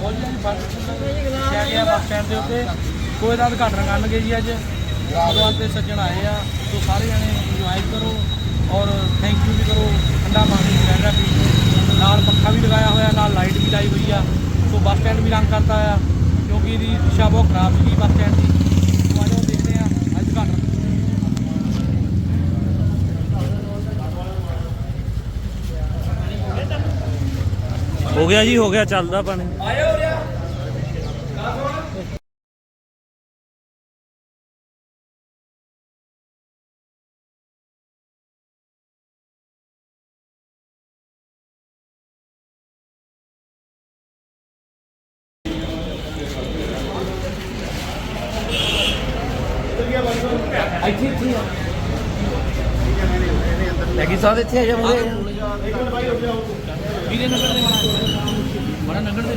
ਬਹੁਤ ਜੀ, ਬੱਸ। ਗਿਆ ਬੱਸ ਸਟੈਂਡ ਦੇ ਉੱਤੇ। ਕੋਈ ਦਾ ਉਦਘਾਟਨ ਕਰਨਗੇ ਜੀ ਅੱਜ। ਭਗਵਾਨ ਤੇ ਸੱਜਣ ਆਏ ਆ। ਸੋ ਸਾਰੇ ਜਣੇ ਇੰਜੋਏ ਕਰੋ ਔਰ ਥੈਂਕ ਯੂ ਵੀ ਕਰੋ। ਠੰਡਾ ਪਾਣੀ ਰਹਿਣਾ ਪੀਣ ਨਾਲ ਪੱਖਾ ਵੀ ਲਗਾਇਆ ਹੋਇਆ, ਨਾਲ ਲਾਈਟ ਵੀ ਲਾਈ ਹੋਈ ਆ। ਸੋ ਬੱਸ ਸਟੈਂਡ ਵੀ ਰੰਗ ਕਰਤਾ ਆ। ਕਿਉਂਕਿ ਇਹਦੀ ਦਿਸ਼ਾ ਬਹੁਤ ਖਰਾਬ ਸੀਗੀ ਬੱਸ ਸਟੈਂਡ ਦੀ ਸੋ ਆਜੋ ਦੇਖਦੇ ਆ ਅੱਜ ਉਦਘਾਟਨ ਹੋ ਗਿਆ ਜੀ ਹੋ ਗਿਆ ਚੱਲਦਾ ਪਾਣੀ। ਇੱਥੇ ਇੱਥੇ ਆ ਲੈਗੀ ਸਾਹਿਬ ਇੱਥੇ ਆ ਜਾ ਮੁੰਡੇ। ਵੀਰੇ ਨਗਰ ਦੇ ਬੜਾ ਨਗਰ ਦੇ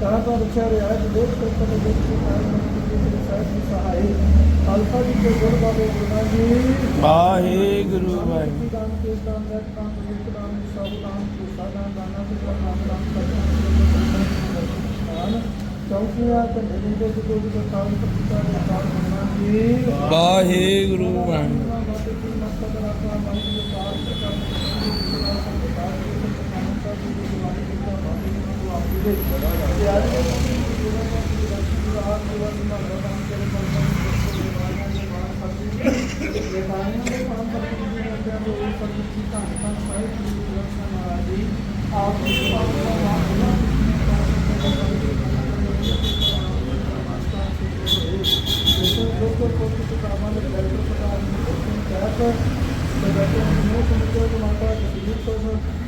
ਕਹਾ ਤੋਂ ਰੱਖਿਆ ਰਿਹਾ ਹੈ ਦੇ ਦੀ ਦੀ ਦੇ ਵਾਹਿਗੁਰੂ ਵਾਹਿਗੁਰੂ। ਕੇ ਦਾਨ ਦਾ ਕੰਮ ਦੇ ਦਾਨ ਸਭ ਦਾਨ ਕੇ ਤੇ ਕਰਨਾ ਚੌਕੀਆਂ ਤੇ ਨਿਰਦੇ ਦੇ ਕੋਈ ਦੇ ਕਾਲ ਪਤਿਕਾ ਦੇ ਕਾਲ ਗੁਰਨਾ ਜੀ ਵਾਹਿਗੁਰੂ ਵਾਹਿਗੁਰੂ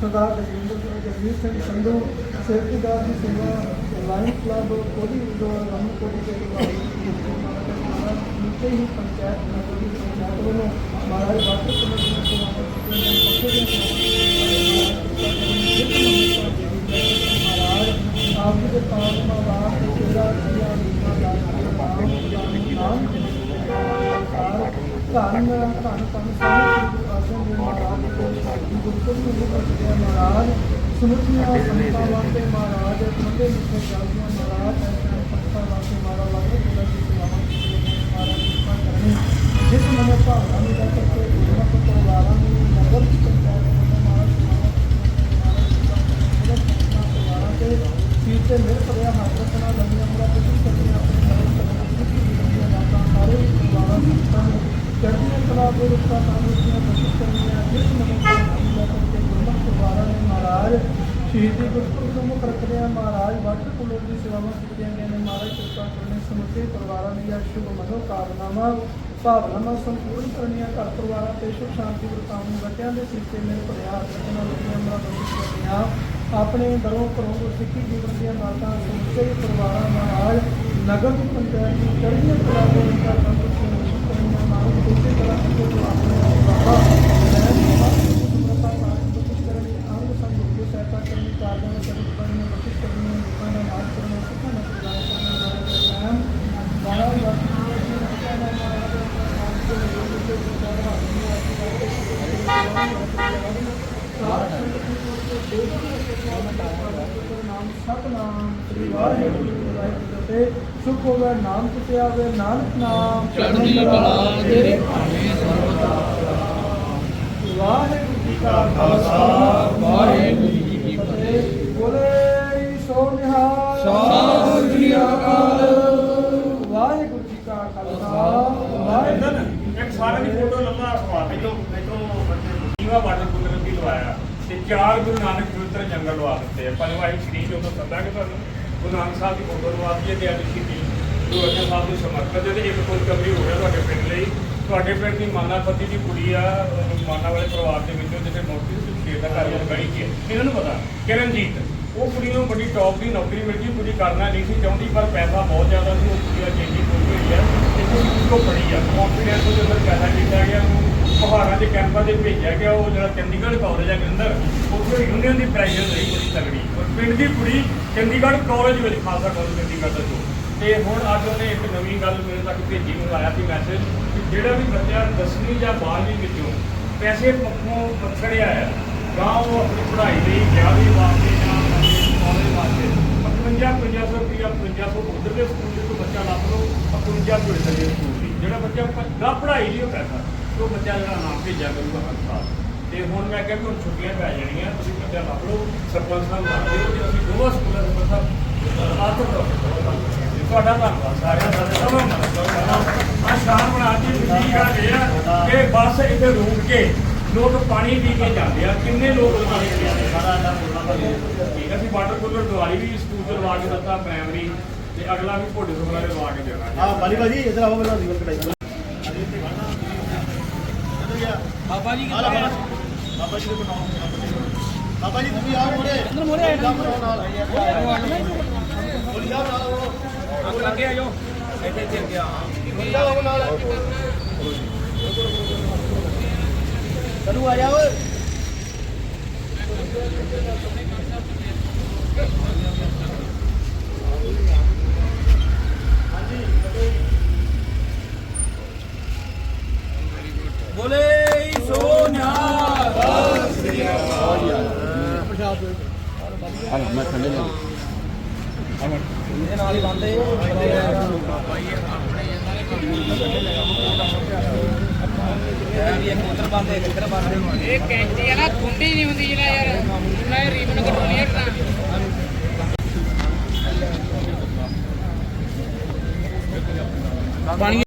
ਸਰਦਾਰ ਜਗਵਿੰਦਰ ਸਿੰਘ ਜਗਵੀਰ ਸਿੰਘ ਸੰਧੂ ਸੇਵਕੀਦਾਰ ਦੀ ਸੇਵਾ ਲਾਈਨ ਕਲੱਬ ਕੋਲੀ ਜੋ ਰਮਨ ਕੋਲੀ ਦੇ ਨੀਚੇ ਹੀ ਪੰਚਾਇਤ ਨਗਰ ਦੀ ਪੰਚਾਇਤ ਵੱਲੋਂ ਮਹਾਰਾਜ ਬਾਕੀ ਕਮੇਟੀ ਨੂੰ ਸੇਵਾ ਪੱਕੇ ਦੇ ਮਹਾਰਾਜ ਆਪ ਜੀ ਦੇ ਪਾਸ ਮਹਾਰਾਜ ਦੇ ਜਿਹੜਾ ਜਿਹੜਾ ਨੀਮਾ ਦਾ ਨਾਮ ਧੰਨ ਧੰਨ ਧੰਨ ਸਾਹਿਬ ਆਸਨ ਦੇ ਮਹਾਰਾਜ ਦੇ ਗੁਰਪੁਰ ਨੂੰ ਮੁਕਤਿਆ ਮਹਾਰਾਜ ਸਮੁੱਚੀਆਂ ਸੰਤਾਂ ਵਾਸਤੇ ਮਹਾਰਾਜ ਮੰਦੇ ਮੁਖੇ ਜਾਗੀਆਂ ਮਹਾਰਾਜ ਐਸੇ ਸੰਤਾਂ ਵਾਸਤੇ ਮਹਾਰਾਜ ਵਾਸਤੇ ਜਿਹੜਾ ਦੀ ਸੇਵਾਵਾਂ ਕਰਨੀ ਜਿਸ ਮਨ ਭਾਵਨਾ ਨੂੰ ਦਾ ਕਰਕੇ ਗੁਰਮਤ ਪਰਿਵਾਰਾਂ ਨੂੰ ਨਗਰ ਪੰਚਾਇਤ ਵੱਲੋਂ ਮਹਾਰਾਜ ਪਰਿਵਾਰਾਂ ਤੇ ਸੀਟ ਤੇ ਮਿਲ ਪੜਿਆ ਹਾਜ਼ਰ ਕਰਾ ਲੰਮੀਆਂ ਉਮਰਾਂ ਤੇ ਕਰਨੀਆਂ ਆਪਣੇ ਨਗਰ ਸਾਰੇ ਪਰਿਵਾਰਾਂ ਸੰਤਾਂ ਨੂੰ ਚੜ੍ਹਦੀਆਂ ਕਲਾ ਦੇ ਰੁੱਤਾਂ ਕਾਨੂੰਨੀਆਂ ਬਖਸ਼ ਕਰਨੀਆਂ ਜਿਸ ਮਨੋਂ ਨਾਮ ਲੈ ਕਰਕੇ ਗੁਰਮਤ ਪਰਿਵਾਰਾਂ ਨੇ ਮਹਾਰਾਜ ਸ਼ਹੀਦੀ ਗੁਰਪੁਰਬ ਨੂੰ ਮੁੱਖ ਰੱਖਦੇ ਆ ਮਹਾਰਾਜ ਵੱਟ ਕੁਲੋਂ ਦੀ ਸੇਵਾਵਾਂ ਕੀਤੀਆਂ ਗਈਆਂ ਨੇ। ਮਹਾਰਾਜ ਕਿਰਪਾ ਕਰਨੇ ਸਮੁੱਚੇ ਪਰਿਵਾਰਾਂ ਦੀਆਂ ਸ਼ੁਭ ਮਨੋ ਕਾਮਨਾਵਾਂ, ਭਾਵਨਾਵਾਂ ਸੰਪੂਰਨ ਕਰਨੀਆਂ ਘਰ ਪਰਿਵਾਰਾਂ ਤੇ ਸੁਖ ਸ਼ਾਂਤੀ ਵਰਤਾਉਣ ਬੱਚਿਆਂ ਦੇ ਸਿੱਕੇ ਮੇਰੇ ਭਰਿਆ ਹੱਥ ਨਾਲ ਲੱਗੀਆਂ ਮਰਾ ਕਰਨੀਆਂ ਆਪਣੇ ਦਰੋਂ ਘਰੋਂ ਸਿੱਖੀ ਜੀਵਨ ਦੀਆਂ ਨਾਤਾਂ ਸਮੁੱਚੇ ਪਰਿਵਾਰਾਂ ਮਹਾਰਾਜ ਨਗਰ ਦੀ ਪੰਚਾਇਤ ਦੀ ਚੜ੍ਹਦੀਆਂ ਕਲਾ ਦੇ ਰੁੱਤਾਂ ਕਾਨੂੰਨੀਆਂ ਬਖਸ਼ ਕਰਨੀਆਂ ਮਹਾਰਾਜ ਕਿਸੇ ਤਰ੍ਹਾਂ ਦੇ ਆਪਣੇ ਬਾਬਾ ਮੈਂ ਸਮਰਤਾ ਮਾਨ ਬਖਸ਼ ਕਰਨੀ ਅੰਗ ਸੰਗ ਦੀ ਸਹਾਇਤਾ ਕਰਨੀ ਕਾਰਜਾਂ ਦੇ ਸਬੂਤ ਕਰਨੀ ਬਖਸ਼ ਕਰਨੀ ਲੋਕਾਂ ਦਾ ਨਾਮ ਕਰਨਾ ਸਿੱਖਾਂ ਦਾ ਪ੍ਰਦਾਨ ਕਰਨਾ ਨਾਮ ਮਹਾਰਾਜ ਵਾਹਿਗੁਰੂ ਜੀ ਦਾ ਨਾਮ ਮਹਾਰਾਜ ਦੇ ਨਾਮ ਦੇ ਵਿੱਚ ਵਿਚਾਰ ਨਾਮ ਸਤਨਾਮ ਸ੍ਰੀ ਵਾਹਿਗੁਰੂ ਜੀ ਤੇ ਫਤਿਹ ਸੁਖ ਹੋਵੇ ਨਾਮ ਤੇ ਆਵੇ ਨਾਨਕ ਨਾਮ ਚੜ੍ਹਦੀ ਕਲਾ ਤੇਰੇ ਭਾਣੇ ਵਾਹਿਗੁਰੂ ਜੀ ਕਾ ਖਾਲਸਾ, ਵਾਹਿਗੁਰੂ ਜੀ ਕੀ ਫਤਿਹ ਬੋਲੇ ਸੋ ਨਿਹਾਲ ਸਤਿ ਸ੍ਰੀ ਅਕਾਲ। ਵਾਹਿਗੁਰੂ ਜੀ ਕਾ ਖਾਲਸਾ ਵਾਹਿਗੁਰੂ ਇੱਕ ਸਾਰਿਆਂ ਦੀ ਫੋਟੋ ਲੱਲਾ ਸਵਾਲ ਇਦੋਂ ਇਦੋਂ ਜੀਵਾ ਵਾਟਰ ਕੂਲਰ ਵੀ ਲਵਾਇਆ ਤੇ ਚਾਰ ਗੁਰੂ ਨਾਨਕ ਪਵਿੱਤਰ ਜੰਗਲ ਲਵਾ ਦਿੱਤੇ ਆ। ਪੰਜਵਾਂ ਸ਼੍ਰੀ ਸ਼ਰੀਰ ਸੱਦਾ ਕਿ ਤੁਹਾਨੂੰ ਗੁਰੂ ਨਾਨਕ ਸਾਹਿਬ ਦੀ ਫੋਟੋ ਲਵਾ ਦਈਏ ਤੇ ਅੱਜ ਸ਼ਹੀਦੀ ਗੁਰੂ ਅਰਜਨ ਸਾਹਿਬ ਨੂੰ ਸਮਰਪਿਤ ਹੈ ਤੇ ਇੱਕ ਕੋਈ ਕਮਰੀ ਹੋ ਗਿਆ ਤੁਹਾਡੇ ਪਿੰਡ ਲਈ। ਤੁਹਾਡੇ ਪਿੰਡ ਦੀ ਮਾਨਾਪਤੀ ਦੀ ਕੁੜੀ ਆ ਮਾਨਾ ਵਾਲੇ ਪਰਿਵਾਰ ਦੇ ਵਿੱਚੋਂ ਜਿਹਦੇ ਮੋਤੀ ਦੇ ਦਾ ਘਰ ਗੜੀ ਚ ਇਹਨਾਂ ਨੂੰ ਪਤਾ? ਕਿਰਨਜੀਤ। ਉਹ ਕੁੜੀ ਨੂੰ ਬੜੀ ਟੌਪ ਦੀ ਨੌਕਰੀ ਮਿਲ ਗਈ, ਕੁੜੀ ਕਰਨਾ ਨਹੀਂ ਸੀ ਚਾਹੁੰਦੀ, ਪਰ ਪੈਸਾ ਬਹੁਤ ਜ਼ਿਆਦਾ ਸੀ, ਉਹ ਕੁੜੀ ਆ ਚੇਂਜਿੰਗ ਹੋ ਗਈ ਹੈ ਤੇ ਕੁੜੀ ਤੋਂ ਪੜੀ ਆ। ਕੰਫੀਡੈਂਸ ਉਹਦੇ ਅੰਦਰ ਪੈਦਾ ਕੀਤਾ ਗਿਆ। ਉਹਨੂੰ ਪਹਾੜਾਂ ਦੇ ਕੈਂਪਾਂ ਦੇ ਭੇਜਿਆ ਗਿਆ, ਉਹ ਜਿਹੜਾ ਚੰਡੀਗੜ੍ਹ ਕਾਲਜ ਹੈ ਅੰਦਰ ਉੱਥੇ ਯੂਨੀਅਨ ਦੀ ਪ੍ਰਾਈਵੇਟ ਰਹੀ ਬੜੀ ਤਗੜੀ ਔਰ ਪਿੰਡ ਦੀ ਕੁੜੀ ਚੰਡੀਗੜ੍ਹ ਕਾਲਜ ਵਿੱਚ, ਖਾਲਸਾ ਕਾਲਜ ਚੰਡੀਗੜ੍ਹ ਦਾ ਜੋ ਤੇ ਹੁਣ ਅੱਜ ਉਹਨੇ ਇੱਕ ਨਵੀਂ ਗੱਲ ਮੇਰੇ ਤੱਕ ਭੇਜੀ ਮੈਨੂੰ ਆਇਆ ਸੀ ਮੈਸੇਜ ਕਿ ਜਿਹੜਾ ਵੀ ਬੱਚਾ 10ਵੀਂ ਜਾਂ 12ਵੀਂ ਵਿੱਚੋਂ ਪੈਸੇ ਪੱਖੋਂ ਮੱਛੜਿਆ ਹੈ, ਜਾਂ ਉਹ ਆਪਣੀ ਪੜ੍ਹਾਈ ਲਈ ਵਿਆਹੀ ਵਾਸਤੇ ਜਾਂ ਕਾਲਜ ਵਾਸਤੇ 55 5500 ਰੁਪਇਆ 5500 ਉਧਰ ਦੇ ਸਕੂਲ ਦੇ ਤੋਂ ਬੱਚਾ ਲੱਭ ਲਓ 55 ਤੋਂ ਇੱਧਰ ਦੇ ਸਕੂਲ ਦੀ। ਜਿਹੜਾ ਬੱਚਾ ਗਾ ਪੜ੍ਹਾਈ ਲਈ ਉਹ ਪੈਸਾ ਤੇ ਉਹ ਬੱਚਾ ਜਿਹੜਾ ਨਾਮ ਭੇਜਿਆ ਕਰੂਗਾ ਹਰ ਸਾਲ। ਤੇ ਹੁਣ ਮੈਂ ਕਿਹਾ ਕਿ ਹੁਣ ਛੁੱਟੀਆਂ ਪੈ ਜਾਣੀਆਂ ਤੁਸੀਂ ਬੱਚਾ ਲੱਭ ਲਓ ਸਰਪੰਚ ਸਾਹਿਬ ਲੱਭ ਦਿਓ ਤੇ ਅਸੀਂ ਦੋਵਾਂ ਸਕੂਲਾਂ ਦੇ ਸਰਪੰਚ ਸਾਹਿਬ ਆਤਮ ਤੁਹਾਡਾ ਧੰਨਵਾਦ ਸਾਰਿਆਂ ਦਾ ਸਭਾ ਮਨ ਆ ਸ਼ਾਨ ਬਣਾ ਕੇ ਖੁਸ਼ੀ ਗੱਲ ਇਹ ਆ ਕਿ ਬੱਸ ਇੱਥੇ ਰੁਕ ਕੇ ਲੋਕ ਪਾਣੀ ਪੀ ਕੇ ਜਾਂਦੇ ਆ। ਕਿੰਨੇ ਲੋਕ ਪਾਣੀ ਪੀਂਦੇ ਆ? ਸਾਰਾ ਅੱਡਾ ਠੀਕ ਆ, ਅਸੀਂ ਵਾਟਰ ਕੂਲਰ ਦਿਵਾਲੀ ਵੀ ਸਕੂਲ ਚ ਲਵਾ ਕੇ ਦਿੱਤਾ ਪ੍ਰਾਇਮਰੀ ਤੇ ਅਗਲਾ ਵੀ ਭੋਡੇ ਸੁਖਲਾ ਦੇ ਲਵਾ ਕੇ ਦੇਣਾ ਹਾਂ ਬਾਲੀ ਬਾਜੀ ਇਧਰ ਆਓ ਪਹਿਲਾਂ ਰੀਵਰ ਕਢਾਈ ਬਾਬਾ ਜੀ ਆ ਲੈ ਬਾਬਾ ਜੀ ਦੇ ਬਣਾਓ। ਬਾਬਾ ਜੀ ਤੁਸੀਂ ਆਓ ਮੋਰੇ ਅੰਦਰ ਮੋਰੇ ਆਏ। ਨਾਲ। ਬੋਲੀ ਜਾਓ ਨਾਲ ਆਓ। ਅੱਗ ਲੱਗੇ ਆ ਜੋ ਇੱਥੇ ਇੱਥੇ ਗਿਆ। ਬੋਲੀ ਜਾਓ ਨਾਲ। ਚਲੂ ਆ ਜਾ ਓਏ। ਬੋਲੇ ਸੋ ਨਿਹਾਲ ਇਹਦੇ ਨਾਲ ਹੀ ਬੰਦੇ ਇਹ ਉਧਰ ਬੰਦੇ ਬੰਦੇ ਇਹ ਕੈਂਚੀ ਆ ਨਾ ਖੁੰਡੀ ਨਹੀਂ ਹੁੰਦੀ ਜਿਹੜਾ ਯਾਰ ਮੈਂ ਰੀਬਨ ਕਟਾਉਣੀ ਹੈ ਪਾਣੀ